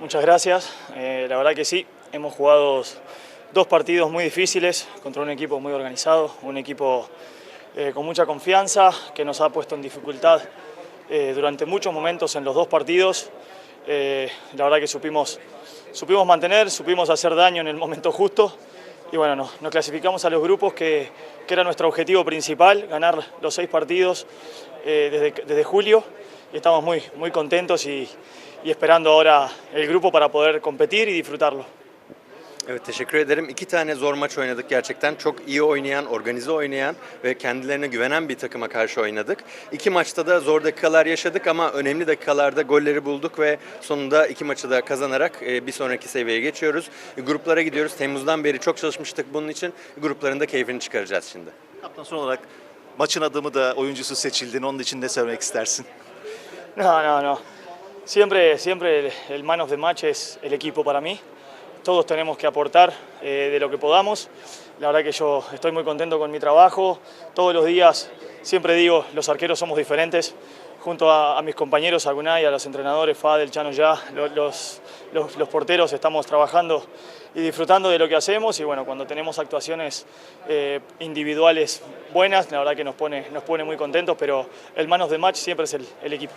Muchas gracias. Eh, la verdad que sí, hemos jugado dos partidos muy difíciles contra un equipo muy organizado, un equipo eh, con mucha confianza que nos ha puesto en dificultad eh, durante muchos momentos en los dos partidos. La verdad que supimos, supimos mantener, supimos hacer daño en el momento justo y bueno, nos, clasificamos a los grupos que, era nuestro objetivo principal, ganar los seis partidos eh, desde, desde julio y estamos muy, muy contentos y, y esperando ahora el grupo para poder competir y disfrutarlo. Evet teşekkür ederim. İki tane zor maç oynadık gerçekten. Çok iyi oynayan, organize oynayan ve kendilerine güvenen bir takıma karşı oynadık. İki maçta da zor dakikalar yaşadık ama önemli dakikalarda golleri bulduk ve sonunda iki maçı da kazanarak e, bir sonraki seviyeye geçiyoruz. Gruplara gidiyoruz. Temmuz'dan beri çok çalışmıştık bunun için. Grupların da keyfini çıkaracağız şimdi. Kaptan son olarak maçın adımı da oyuncusu seçildin. Onun için ne söylemek istersin? No, no, no. Siempre, siempre el, el man of the match es el equipo para mí. Todos tenemos que aportar eh, de lo que podamos. La verdad que yo estoy muy contento con mi trabajo. Todos los días siempre digo, los arqueros somos diferentes. Junto a, a mis compañeros Agunay, a los entrenadores Fadel, Chano Ya, lo- los, los, porteros estamos trabajando y disfrutando de lo que hacemos. Y bueno, cuando tenemos actuaciones eh, individuales buenas, la verdad que nos pone, nos pone muy contentos. Pero el man of the match siempre es el- el equipo.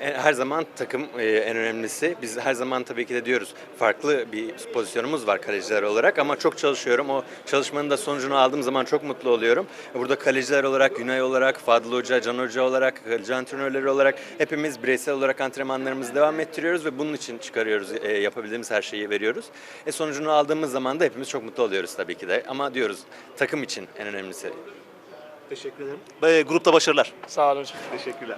E, Her zaman takım e, en önemlisi. Biz her zaman tabii ki de diyoruz farklı bir pozisyonumuz var kaleciler olarak ama çok çalışıyorum. O çalışmanın da sonucunu aldığım zaman çok mutlu oluyorum. Burada kaleciler olarak, Günay olarak, Fadıl Hoca, Can Hoca olarak, kaleci antrenörleri olarak hepimiz bireysel olarak antrenmanlarımızı devam ettiriyoruz ve bunun için çıkarıyoruz, e, yapabildiğimiz her şeyi veriyoruz. E, sonucunu aldığımız zaman da hepimiz çok mutlu oluyoruz tabii ki de. Ama diyoruz takım için en önemlisi. Teşekkür ederim. Ve grupta başarılar. Sağ olun. Teşekkürler.